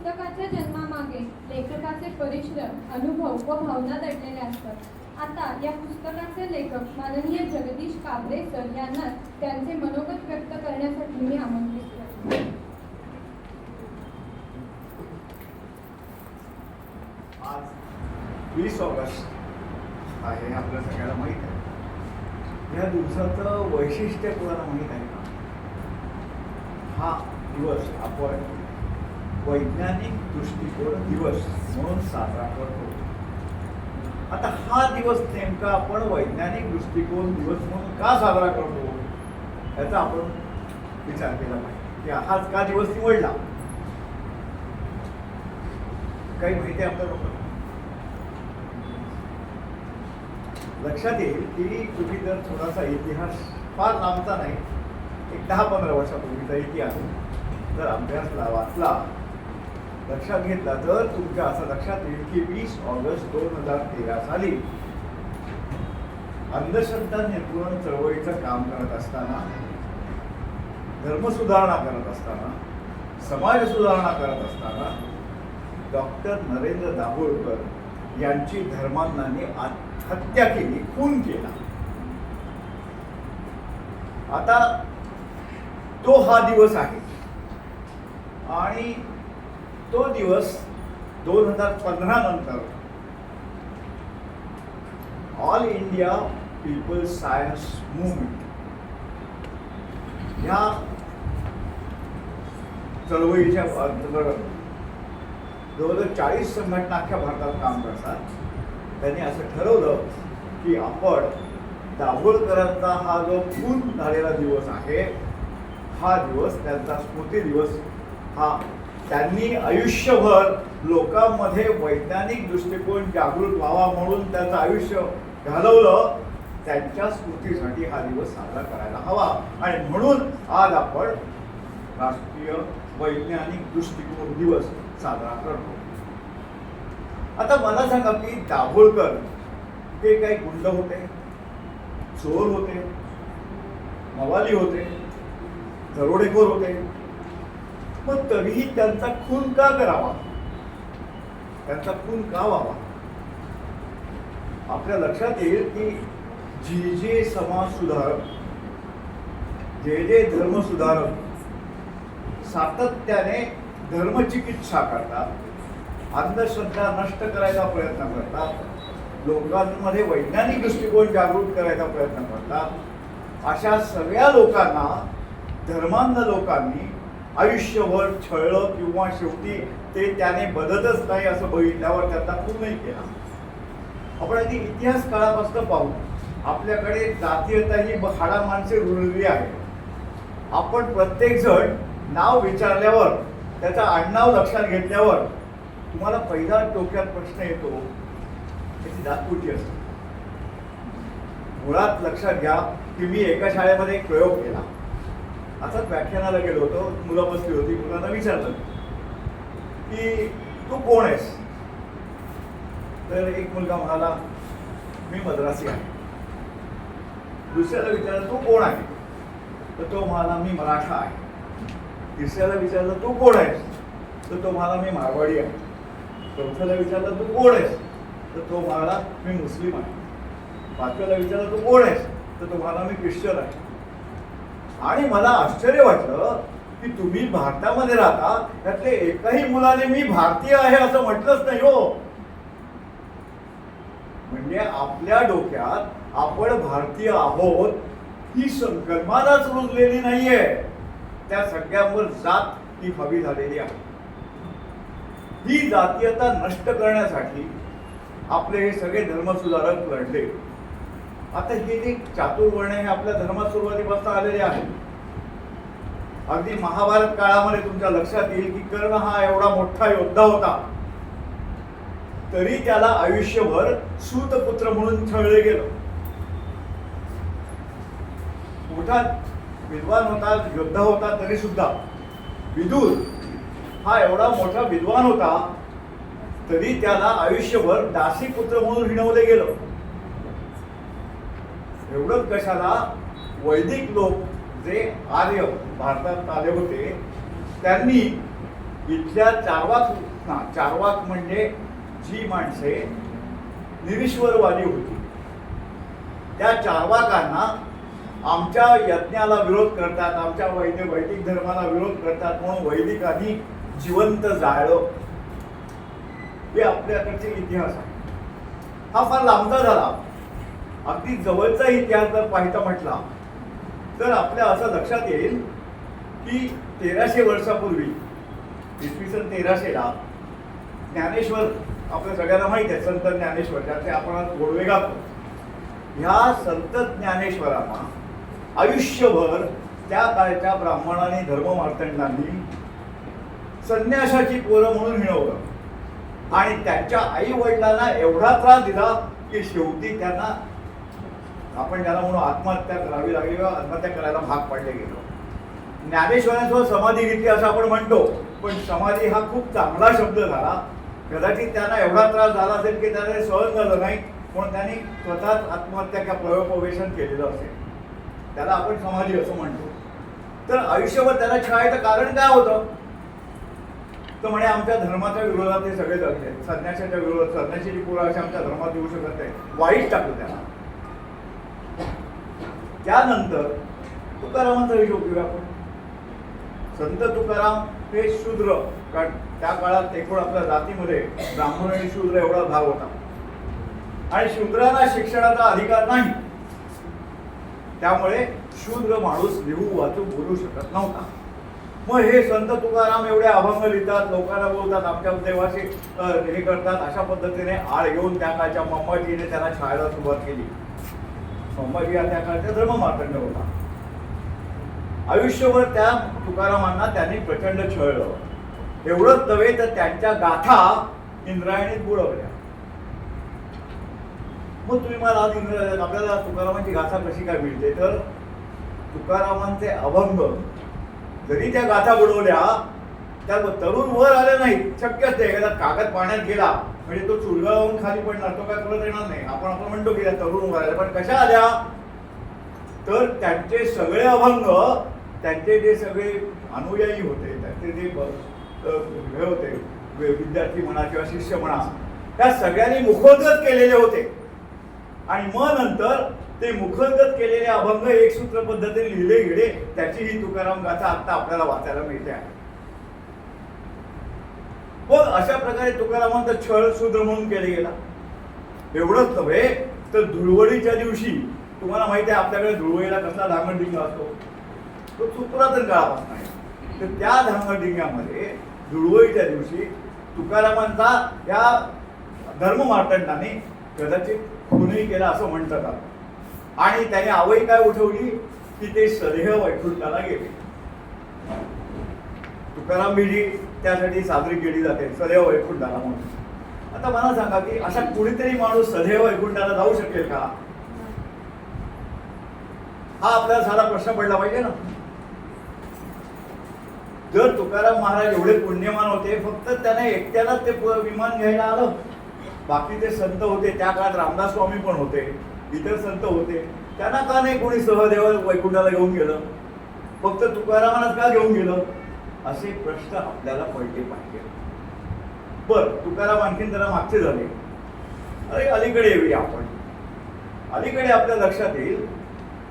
पुस्तकाच्या जन्मामागे लेखकाचे परिश्रम अनुभव व भावना दडलेल्या असतात. आता या पुस्तकाचे लेखक माननीय जगदीश काबरे सर यांना त्यांचे मनोगत व्यक्त करण्यासाठी मी आमंत्रित आज वीस ऑगस्ट आहे आपल्या सगळ्याला माहीत आहे. या दिवसाचं वैशिष्ट्य कोणाला माहीत आहे का? हा दिवस आपण वैज्ञानिक दृष्टिकोन दिवस म्हणून साजरा करतो. आता हा दिवस नेमका आपण वैज्ञानिक दृष्टिकोन दिवस म्हणून का साजरा करतो? याचा आपण विचार केला पाहिजे. की हाच का दिवस निवडला? काही माहिती आहे आपल्या लोकांना लक्षात येईल की तुम्ही जर थोडासा इतिहास फार लांबचा नाही एक दहा पंधरा वर्षापूर्वीचा इतिहास जर अभ्यासला वाचला लक्षात घेतला तर तुमच्या असं लक्षात येईल की वीस ऑगस्ट दोन हजार तेरा साली अंधश्रद्धा निर्मूलन चळवळीचं काम करत असताना धर्मसुधारणा करत असताना समाज सुधारणा करत असताना डॉक्टर नरेंद्र दाभोळकर यांची धर्मांनाने हत्या केली खून केला. आता तो हा दिवस आहे. आणि तो दिवस दोन हजार पंधरा नंतर All India People Science Movement ह्या चळवळीच्या अंतर्गत जवळजवळ चाळीस संघटना अख्ख्या भारतात काम करतात. त्यांनी असं ठरवलं की आपण दाभोळकरांचा हा जो खून झालेला दिवस आहे हा दिवस त्यांचा स्मृती दिवस हा त्यांनी आयुष्यभर लोकांमध्ये वैज्ञानिक दृष्टिकोन जागृत व्हावा म्हणून त्यांचं आयुष्य घालवलं. त्यांच्या स्मृतीसाठी हा दिवस साजरा करायला हवा. आणि म्हणून आज आपण राष्ट्रीय वैज्ञानिक दृष्टिकोन दिवस साजरा करतो. आता मला सांगा की दाभोळकर हे काही गुंड होते? चोर होते? मवाली होते? दरोडेखोर होते? मग तरीही त्यांचा खून का करावा? त्यांचा खून का व्हावा? आपल्या लक्षात येईल की जे जे समाज सुधारक जे जे धर्म सुधारक सातत्याने धर्मचिकित्सा करतात अंधश्रद्धा नष्ट करायचा प्रयत्न करतात लोकांमध्ये वैज्ञानिक दृष्टिकोन जागृत करायचा प्रयत्न करतात अशा सगळ्या लोकांना धर्मांध लोकांनी आयुष्यभर छळलं किंवा शेवटी ते त्याने बदतच नाही असं बघितल्यावर त्यांना पूर्णही केला. आपण आधी इतिहास काळापासून पाहू. आपल्याकडे जातीयता ही हाडा माणसे रुळली आहे आपण प्रत्येक जण नाव विचारल्यावर त्याचा आडनाव लक्षात घेतल्यावर तुम्हाला पहिला डोक्यात प्रश्न येतो त्याची जात असते? मुळात लक्षात घ्या की मी एका शाळेमध्ये एक प्रयोग केला. असाच व्याख्यानाला गेलो होतो मुलं बसली होती मुलांना विचारलं. की तू कोण आहेस? तर एक मुलगा म्हणाला मी मद्रासी आहे. दुसऱ्याला विचारलं तू कोण आहे? तर तो म्हणाला मी मराठा आहे. तिसऱ्याला विचारलं तू कोण आहेस? तर तो म्हणाला मी मारवाडी आहे. चौथ्याला विचारलं तू कोण आहेस? तर तो म्हणाला मी मुस्लिम आहे. पाचव्याला विचारलं तू कोण आहेस? तर तो म्हणाला मी ख्रिश्चन आहे. आणि मला आश्चर्य वाटलं की तुम्ही भारतामध्ये राहता त्यातले एकाही मुलाने मी भारतीय आहे असं म्हटलंच नाही हो. म्हणजे आपल्या डोक्यात आपण भारतीय आहोत ही संकल्पनाच रुजलेली नाहीये. त्या सगळ्यांवर जात ही हवी झालेली आहे. ही जातीयता नष्ट करण्यासाठी आपले हे सगळे धर्मसुधारक लढले. आता हे जे चातुर्वर्ण हे आपल्या धर्मात सुरुवातीपासून आलेले आहे अगदी महाभारत काळामध्ये तुमच्या लक्षात येईल की कर्ण हा एवढा मोठा योद्धा होता. तरी त्याला आयुष्यभर सूतपुत्र म्हणून छळले गेलं. मोठा विद्वान होता योद्धा होता तरी सुद्धा. विदूर हा एवढा मोठा विद्वान होता तरी त्याला आयुष्यभर दासी पुत्र म्हणून हिणवले गेलं. एवढंच कशाला वैदिक लोक जे आर्य भारतात आले होते त्यांनी इथल्या चारवाक ना चारवाक म्हणजे जी माणसे निरीश्वरवादी होती. त्या चारवाकांना आमच्या यज्ञाला विरोध करतात आमच्या वैद्य वैदिक धर्माला विरोध करतात म्हणून वैदिकांनी जिवंत जाळलं. हे आपल्याकडचे इतिहास आहे. हा फार लांबचा झाला. अगदी जवळचा इतिहास जर पाहायचा म्हटला तर आपल्या असं लक्षात येईल की तेराशे वर्षापूर्वी इसवी सन तेराशेला ज्ञानेश्वर आपल्या सगळ्यांना माहिती आहे संत ज्ञानेश्वर ज्याचे आपण आज गोडवे गातो. ह्या संत ज्ञानेश्वरांना आयुष्यभर त्या काळच्या ब्राह्मणांनी धर्ममार्तंडांनी संन्यासाची पोरं म्हणून मिळवलं आणि त्यांच्या आई वडिलांना एवढा त्रास दिला की शेवटी त्यांना आपण ज्याला म्हणून आत्महत्या करावी लागली किंवा आत्महत्या करायला भाग पाडले गेलो. ज्ञानेश्वरांसह समाधी घेतली असं आपण म्हणतो पण समाधी हा खूप चांगला शब्द झाला. कदाचित त्यांना एवढा त्रास झाला असेल की त्यांना ते सहन झालं नाही पण त्यांनी स्वतःच आत्महत्या किंवा प्रयोगोपेशन केलेलं असेल. त्याला आपण समाधी असं म्हणतो. तर आयुष्यभर त्याला छळायचं कारण काय होतं? तर म्हणे आमच्या धर्माच्या विरोधात हे सगळे जगले संन्याशाच्या विरोधात संन्याशी पुरा असे आमच्या धर्मात येऊ शकत नाही. वाईट टाकलं त्याला. त्यानंतर तुकारामांचा हिशोब घेऊया आपण. संत तुकाराम हे शूद्र. कारण त्या काळात एकूण आपल्या जातीमध्ये ब्राह्मण आणि शूद्र एवढा भाग होता. आणि शूद्रांना शिक्षणाचा अधिकार नाही. त्यामुळे शूद्र माणूस लिहू वाचू बोलू शकत नव्हता. मग हे संत तुकाराम एवढे अभंग लिहितात लोकांना बोलतात आमच्या देवाशी हे करतात अशा पद्धतीने आळ घेऊन त्या काळच्या मम्माजीने त्यांना शाळेला सुरुवात केली. संभाजी या त्या काळचा धर्ममार्तंड होता. आयुष्यभर त्या तुकारामांना त्यांनी प्रचंड छळलं. एवढंच नव्हे तर त्यांच्या गाथा इंद्रायणीत बुडवल्या मग तुम्ही मला आज इंद्र आपल्याला तुकारामांची गाथा कशी काय मिळते? तर तुकारामांचे अभंग जरी त्या गाथा बुडवल्या त्या तरुण वर आले नाही. शक्यच नाही एखादा कागद पाण्यात गेला म्हणजे तो चुरगाळून खाली पडणार तो काय परत येणार नाही. आपण आपण म्हणतो की तरुण वर आल्या पण कशा आल्या? तर त्यांचे सगळे अभंग त्यांचे जे सगळे अनुयायी होते त्यांचे जे हे होते विद्यार्थी म्हणा किंवा शिष्य म्हणा त्या सगळ्यांनी मुखोद्गत केलेले होते. आणि मग नंतर ते मुखोद्गत केलेले अभंग एक सूत्र पद्धतीने लिहिले गेले. त्याची ही तुकाराम गाथा आता आपल्याला वाचायला मिळते आहे. मग अशा प्रकारे तुकारामांचा छळ शूद्र म्हणून केला गेला. एवढंच नव्हे तर धुळवडीच्या दिवशी तुम्हाला माहिती आहे आपल्याकडे धुळवडीला कसला धांगडधिंग असतो? तो सुपुरातन काळापासून आहे. तर त्या धांगडधिंग्यामध्ये धुळवडीच्या दिवशी तुकारामांचा या धर्ममार्तंडाने कदाचित खूनही केला असं म्हणतात आपण. आणि त्याने आवई काय उठवली? की ते सदेह वैकुंठाला गेले. तुकाराम बिडी त्यासाठी साजरी केली जाते सदैव वैकुंठाला म्हणून. आता मला सांगा की अशा कुणीतरी माणूस सदैव वैकुंठाला जाऊ शकेल का? हा आपल्याला साधा प्रश्न पडला पाहिजे ना. जर तुकाराम महाराज एवढे पुण्यमान होते फक्त त्याने एकट्यालाच ते विमान घ्यायला आलं. बाकी ते संत होते त्या काळात रामदास स्वामी पण होते इतर संत होते. त्यांना का नाही कोणी सहदेव वैकुंठाला घेऊन गेलं? फक्त तुकारामांनाच का घेऊन गेलं? असे प्रश्न आपल्याला पडले पाहिजे. बर तुकाराम आणखीन जरा मागचे झाले. अरे अलीकडे येऊया आपण. अलीकडे आपल्या लक्षात येईल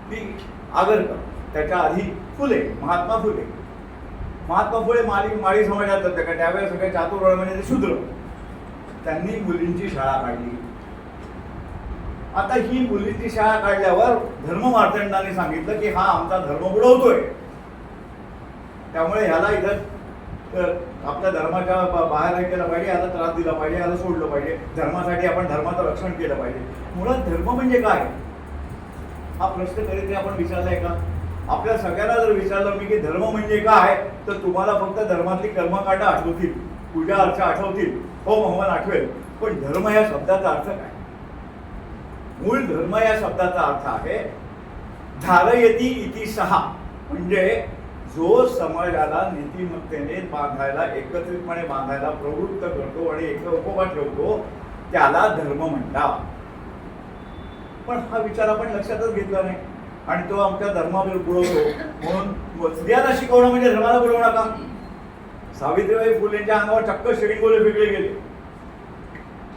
की आगरकर त्याच्या आधी फुले महात्मा फुले. महात्मा फुले माळी माळी समाजात होते का? त्यावेळेस सगळे चातुर्वळ म्हणजे शूद्र. त्यांनी मुलींची शाळा काढली. आता ही मुलींची शाळा काढल्यावर धर्म मार्तंडाने सांगितलं की हा आमचा धर्म बुडवतोय. त्यामुळे ह्याला इथं आपल्या धर्माच्या बा- बाहेर नाही केलं पाहिजे याला त्रास दिला पाहिजे याला सोडलं पाहिजे. धर्मासाठी आपण धर्माचं रक्षण केलं पाहिजे. मुळात धर्म म्हणजे काय? हा प्रश्न कधीतरी आपण विचारलाय का? आपल्या सगळ्यांना जर विचारलं मी की धर्म म्हणजे काय तर तुम्हाला फक्त धर्मातली कर्मकांड आठवतील पूजा अर्चा आठवतील हो मोहन आठवेल. पण धर्म या शब्दाचा अर्थ काय? मूळ धर्म या शब्दाचा अर्थ आहे धारयती इति सहा. म्हणजे जो समाजाला नीतिमत्तेने बांधायला एकत्रितपणे बांधायला प्रवृत्त करतो आणि एक एकोपा ठेवतो त्याला धर्म म्हणतात. पण हा विचार आपण लक्षातच घेतला नाही. आणि तो आमच्या धर्मावर बुडवतो. म्हणून स्त्रियांना शिकवणं म्हणजे धर्माला बुडवणं का सावित्रीबाई फुलेंच्या अंगावर चक्क शेळीगोळे फेकले गेले.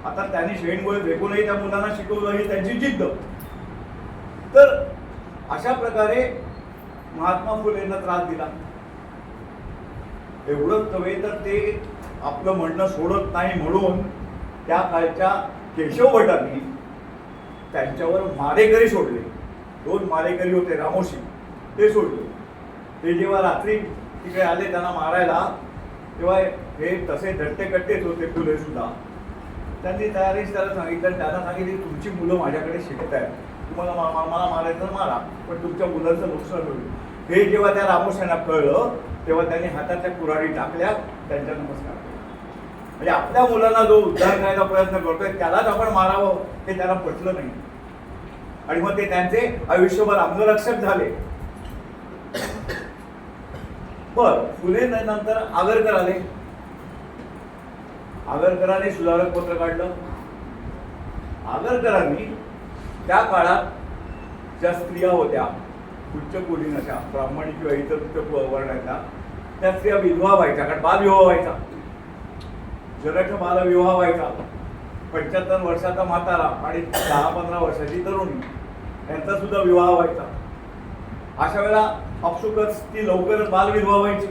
आता त्यांनी शेळीगोळे फेकूनही त्या मुलांना शिकवलं ही त्यांची जिद्द. तर अशा प्रकारे महात्मा फुलेंना त्रास दिला. एवढंच नव्हे तर ते आपलं म्हणणं सोडत नाही म्हणून त्या काळच्या केशव भटांनी त्यांच्यावर मारेकरी सोडले. दोन मारेकरी होते रामोशी. ते सोडले. ते जेव्हा रात्री तिकडे आले त्यांना मारायला तेव्हा हे तसे धट्टेकट्टेच होते फुले सुद्धा. त्यांनी तयारीच त्याला सांगितलं त्यांना सांगितली तुमची मुलं माझ्याकडे शिकत आहेत तुम्हाला मा- मा- मला मारायचं मारा पण तुमच्या मुलांचं नुकसान होईल. हे जेव्हा त्या रामोशांना कळलं तेव्हा त्यांनी हातातल्या कुऱ्हाडी टाकल्या त्यांच्या नमस्कार म्हणजे आपल्या मुलांना जो उद्धार करायचा प्रयत्न करतोय त्यालाच आपण मारावं हे त्याला पटलं नाही. आणि मग ते त्यांचे आयुष्यभर अंगरक्षक झाले. बर फुले नंतर आगरकर आले. आगरकरांनी सुधारक पत्र काढलं. आगरकरांनी त्या काळात ज्या स्त्रिया होत्या उच्चकुलीन अशा ब्राह्मणी किंवा इतर उच्च वर्णाच्या त्या स्त्रिया विधवा व्हायच्या कारण बालविवाह व्हायचा. जगाच्या बालविवाह व्हायचा. पंच्याहत्तर वर्षाचा म्हातारा आणि दहा पंधरा वर्षाची तरुणी यांचा सुद्धा विवाह व्हायचा. अशा वेळेला अपसुकच ती लवकरच बालविधवा व्हायची.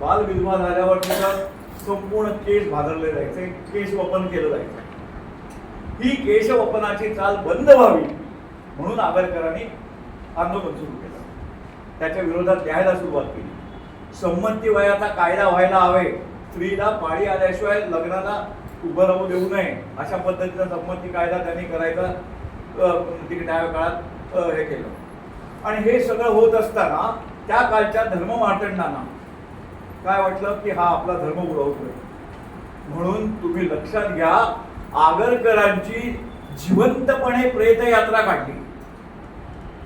बालविधवा झाल्यावर तिचा संपूर्ण केस भादरले जायचे केस वपन केलं जायचं. ही केशवपनाची चाल बंद व्हावी म्हणून आगरकरांनी आंदोलन सुरू केलं. त्याच्या विरोधात द्यायला सुरुवात केली. संमती वयाचा कायदा व्हायला हवे. स्त्रीला पाळी आल्याशिवाय लग्नाला उभं राहू देऊ नये. अशा पद्धतीचा संमती कायदा त्यांनी करायचा तिकडे त्या काळात हे केलं. आणि हे सगळं होत असताना त्या काळच्या धर्म मार्तंडांना काय वाटलं की हा आपला धर्म उडवतोय. म्हणून तुम्ही लक्षात घ्या आगरकरांची जिवंतपणे प्रेत यात्रा काढली.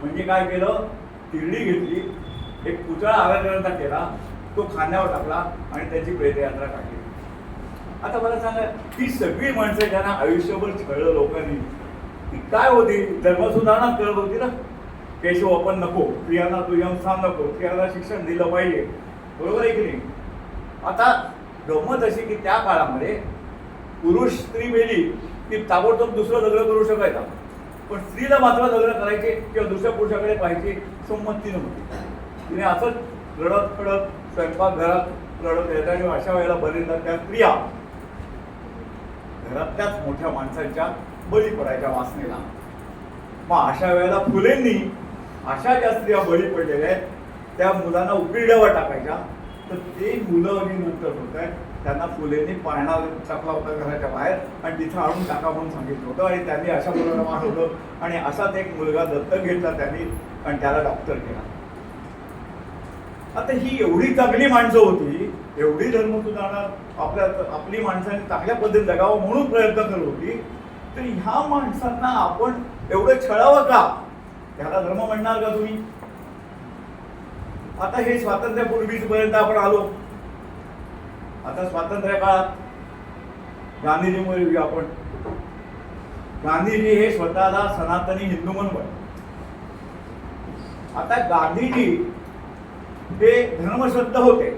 म्हणजे काय केलं? तिरडी घेतली. एक पुतळा आगरकरांचा केला. तो खांद्यावर टाकला आणि त्याची प्रेत यात्रा काढली. आता मला सांगा ही सगळी माणसं ज्यांना आयुष्यभर छळलं लोकांनी ती काय होती? धर्मसुधारणाच करत होती ना? केशव आपण नको. स्त्रियांना दुय्यम स्थान नको. स्त्रियांना शिक्षण दिलं पाहिजे. बरोबर आहे की नाही? आता गमत अशी की त्या काळामध्ये पुरुष स्त्री मेली की ताबडतोब दुसरं लग्न करू शकायचा पण स्त्रीला मात्र लग्न करायचे किंवा दुसऱ्या पुरुषाकडे पाहिजे संमती नव्हती तिने असंच रडत खडत स्वयंपाक घरात रडत यायचं आणि अशा वेळेला बरेचदा त्या स्त्रिया घरातल्याच मोठ्या माणसांच्या बळी पडायच्या वासनेला. मग अशा वेळेला फुलेंनी अशा ज्या स्त्रिया बळी पडलेल्या आहेत त्या मुलांना उकिरड्यावर टाकायच्या. तर ते मुलं आणि नंतर होत आहेत त्यांना फुलेंनी पाळणा टाकला होता घराच्या बाहेर आणि तिथं आणून टाका म्हणून सांगितलं होतं आणि त्यांनी अशा मुलाला वाढवलं आणि असाच एक मुलगा दत्तक घेतला त्यांनी आणि त्याला डॉक्टर केला. आता ही एवढी चांगली माणसं होती एवढी धर्म सुधारणा आपल्या आपली माणसांनी चांगल्या पद्धतीने जगावं म्हणून प्रयत्न करत होती तर ह्या माणसांना आपण एवढं छळावं का? त्याला धर्म म्हणणार का तुम्ही? आता हे स्वातंत्र्यापूर्वीच पर्यंत आपण आलो. आता स्वातंत्र्य काळात गांधीजीमुळे येऊया आपण. गांधीजी हे स्वतःला सनातनी हिंदू म्हणून आता गांधीजी ते धर्मश्रद्ध होते.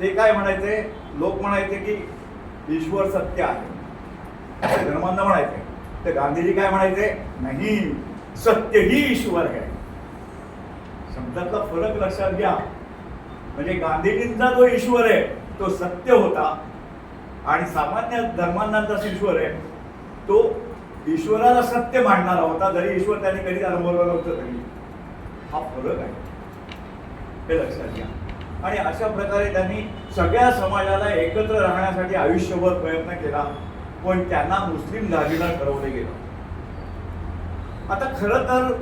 ते काय म्हणायचे? लोक म्हणायचे की ईश्वर सत्य आहे. धर्मांना म्हणायचे. तर गांधीजी काय म्हणायचे? नाही सत्य ही ईश्वर आहे. शब्दातला फरक लक्षात घ्या. म्हणजे गांधीजींचा जो ईश्वर आहे तो सत्य होता. आणि सामान्य धर्मांनाचा ईश्वर आहे तो ईश्वराला सत्य मांडणारा होता जरी ईश्वर त्यांनी कधी अनुभवला नव्हतं तरी. हा फरक आहे. हे लक्षात घ्या. आणि अशा प्रकारे त्यांनी सगळ्या समाजाला एकत्र राहण्यासाठी आयुष्यभर प्रयत्न केला पण त्यांना मुस्लिम दागिना ठरवले गेलं. आता खरं तर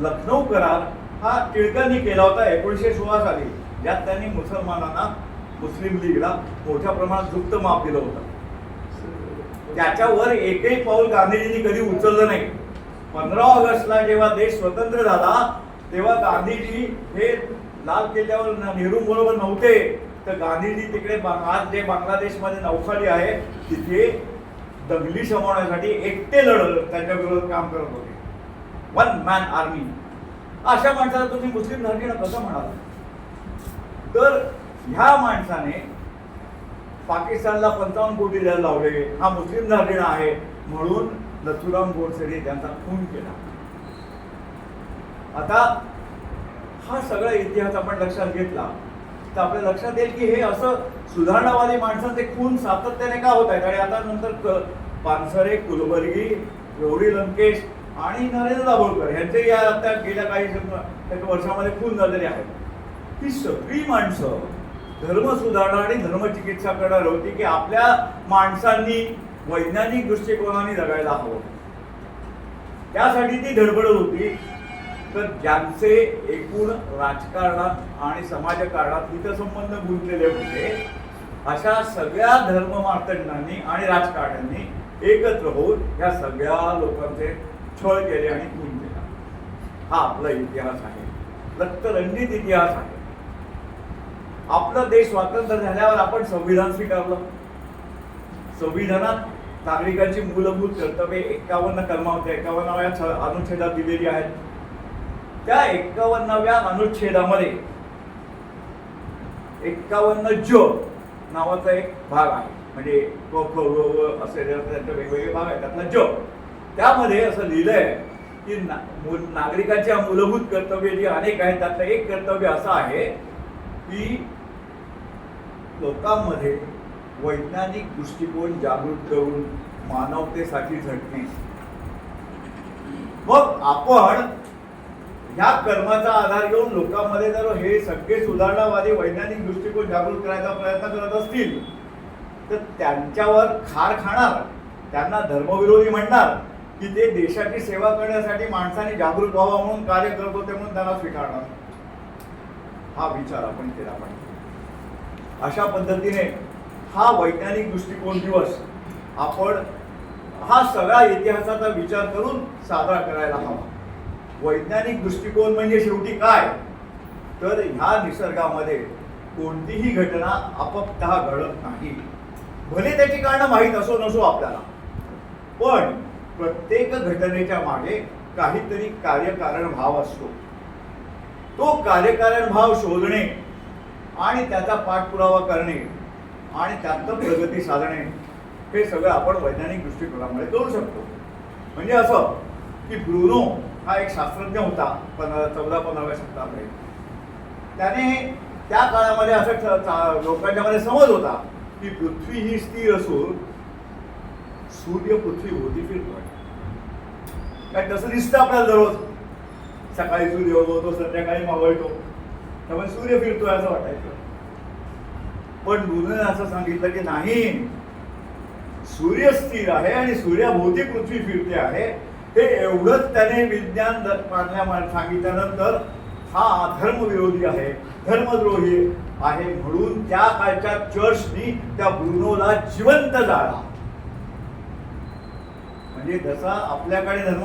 लखनौ करार हा टिळकांनी केला होता एकोणीसशे सोळा साली. ज्यात त्यांनी मुसलमानांना मुस्लिम लीगला मोठ्या प्रमाणात गुप्त माफ दिलं होतं. त्याच्यावर एकही पाऊल गांधीजींनी कधी उचललं नाही. पंधरा ऑगस्टला जेव्हा देश स्वतंत्र झाला तेव्हा गांधीजी हे लाल किल्ल्यावर नेहरू बरोबर नव्हते. तर गांधीजी तिकडे बा- आज जे बांगलादेशमध्ये नौखाली आहे तिथे दंगली शमवण्यासाठी एकटे लढत त्यांच्या विरोधात काम करत होते. वन मॅन आर्मी अशा माणसाला तुम्ही मुस्लिम धर्मीनं कसं म्हणाल? तर ह्या माणसाने पाकिस्तानला पंचावन्न कोटी द्यायला लावले. हा मुस्लिम झालेला आहे म्हणून लथुराम गोडसेने त्यांचा खून केला. आता हा सगळा इतिहास आपण लक्षात घेतला. तर आपल्या लक्षात येईल की हे असं सुधारणावादी माणसांचे खून सातत्याने का होत आहेत? आणि आता नंतर पानसरे कुलबर्गी गौरी लंकेश आणि नरेंद्र दाभोळकर यांचे या आता गेल्या काही वर्षामध्ये खून झालेले आहेत. ही सगळी माणसं धर्म सुधारणा आणि धर्मचिकित्सा करणार होती की आपल्या माणसांनी वैज्ञानिक दृष्टिकोनाने जगायला हवं. त्यासाठी ती धडपडत होती. तर ज्यांचे एकूण राजकारणात आणि समाजकारणात हितसंबंध गुंतलेले होते अशा सगळ्या धर्म मार्तंडांनी आणि राजकारण्यांनी एकत्र होऊन या सगळ्या लोकांचे छळ केले आणि खून केला. हा आपला इतिहास आहे. रक्तरंजित इतिहास आहे. आपला देश स्वातंत्र्य झाल्यावर आपण संविधान स्वीकारलं. संविधानात नागरिकांची मूलभूत कर्तव्ये एकावन्न कलमावत्या एकावन्नाव्या अनुच्छेदात दिलेली आहेत. त्या एकावन्नाव्या अनुच्छेदामध्ये एक्कावन्न ज नावाचा एक भाग आहे. म्हणजे क ख व असे त्यांचे वेगवेगळे भाग आहेत. त्यातला ज. त्यामध्ये असं लिहिलंय की नागरिकांच्या मूलभूत कर्तव्य जी अनेक आहेत त्यातलं एक कर्तव्य असं आहे की लोकांमध्ये वैज्ञानिक दृष्टिकोन जागृत करून मानवतेसाठी झटणे. मग आपण ह्या कर्माचा आधार घेऊन लोकांमध्ये जर हे सगळे सुधारणावादी वैज्ञानिक दृष्टिकोन जागृत करायचा प्रयत्न करत असतील तर त्यांच्यावर खार खाणार त्यांना धर्मविरोधी म्हणणार की ते देशाची सेवा करण्यासाठी माणसाने जागृत व्हावा म्हणून कार्य करत होते म्हणून त्यांना स्वीकारणार. हा विचार आपण केला पाहिजे. अशा पद्धतीने हा वैज्ञानिक दृष्टिकोन दिवस आपण हा सगळा इतिहासाचा विचार करून साजरा करायला हवा. वैज्ञानिक दृष्टिकोन म्हणजे शेवटी काय? तर ह्या निसर्गामध्ये कोणतीही घटना आपोपतः घडत नाही. भले त्याची कारणं माहीत असो नसो आपल्याला पण प्रत्येक घटनेच्या मागे काहीतरी कार्यकारण भाव असतो. तो कार्यकारण भाव शोधणे आणि त्याचा पाठपुरावा करणे आणि त्यातनं प्रगती साधणे हे सगळं आपण वैज्ञानिक दृष्टिकोनामुळे करू शकतो. म्हणजे असं की ब्रुनो हा एक शास्त्रज्ञ होता पंधरा चौदा पंधराव्या शतकामध्ये. त्याने त्या काळामध्ये असं लोकांच्यामध्ये लोकांच्या मध्ये समज होता की पृथ्वी ही स्थिर असून सूर्य पृथ्वी होती फिरतोय. काय तसं दिसतं आपल्याला दररोज. सकाळी सूर्य उगवतो संध्याकाळी मावळतो. त्यामुळे सूर्य फिरतोय असं वाटायचं. पण ब्रुनोने असं सांगितलं की नाही सूर्य स्थिर आहे आणि सूर्याभोवती पृथ्वी फिरते आहे. हे एवढंच त्याने विज्ञान मानल्या सांगितल्यानंतर हा धर्मविरोधी आहे धर्मद्रोही आहे म्हणून त्या काळच्या चर्चनी त्या ब्रुनोला जिवंत जाळा. म्हणजे जसा आपल्याकडे धर्म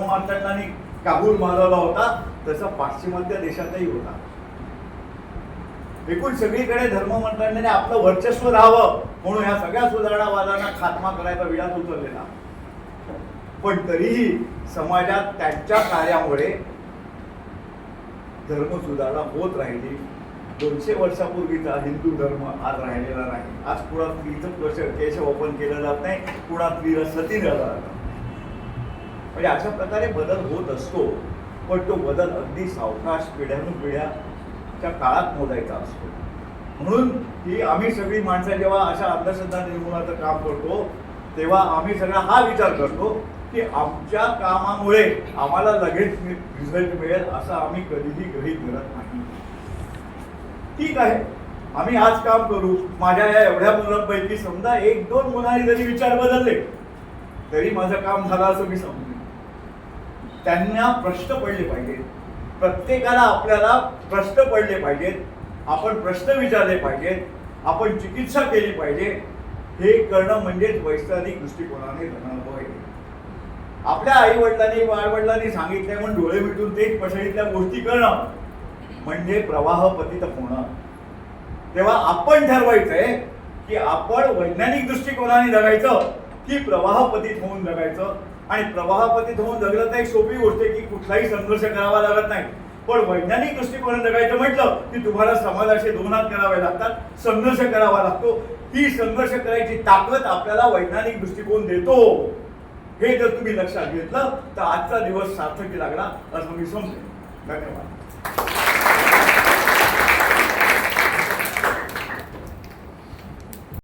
काबूल मानवला होता तसा पाश्चिमात्य देशातही होता. एकूण सगळीकडे धर्म मंडळाने आपलं वर्चस्व राहावं म्हणून ह्या सगळ्या सुधारणावादांना खात्मा करायचा विळात उचललेला. पण तरीही समाजात त्यांच्या कार्यामुळे धर्म सुधारणा होत राहिली. दोनशे वर्षापूर्वीचा हिंदू धर्म आज राहिलेला नाही. आज कुणात स्त्रीचं केश- केश ओपन केलं जात नाही कुणात स्त्रीला सती दिलं जात म्हणजे अशा प्रकारे बदल होत असतो पण तो बदल अगदी सावकाश त्या काळात मोजायचा असतो. म्हणून की आम्ही सगळी माणसं जेव्हा अशा अंधश्रद्धा निर्मूलनाचं काम करतो तेव्हा आम्ही सगळा हा विचार करतो की आमच्या कामामुळे आम्हाला लगेच रिझल्ट मिळेल असं आम्ही कधीही गृहित धरत नाही. ठीक आहे. आम्ही आज काम करू. माझ्या या एवढ्या मुलांपैकी समजा एक दोन मुलांनी जरी विचार बदलले तरी माझं काम झालं असं मी समजू त्यांना प्रश्न पडले पाहिजेत. प्रत्येकाला आपल्याला प्रश्न पडले पाहिजेत आपण प्रश्न विचारले पाहिजेत आपण चिकित्सा केली पाहिजे हे करणं म्हणजेच वैज्ञानिक दृष्टिकोनाने जगणं पाहिजे आपल्या आई वडिलांनी वडिलांनी सांगितले म्हणून डोळे मिटून तेच पसळीतल्या गोष्टी करणं म्हणजे प्रवाह पतित होणं. तेव्हा आपण ठरवायचंय की आपण वैज्ञानिक दृष्टिकोनाने जगायचं की प्रवाहपतीत होऊन जगायचं. आणि प्रवाहपतीत होऊन जगलं तर एक सोपी गोष्ट आहे की कुठलाही संघर्ष करावा लागत नाही. पण वैज्ञानिक दृष्टिकोनाने जगायचं म्हटलं की तुम्हाला समाजाशी दोन हात करावे लागतात संघर्ष करावा लागतो. ही संघर्ष करायची ताकद आपल्याला वैज्ञानिक दृष्टिकोन देतो. हे जर तुम्ही लक्षात घेतलं तर आजचा दिवस सार्थकी लागला असं मी समजेन. धन्यवाद.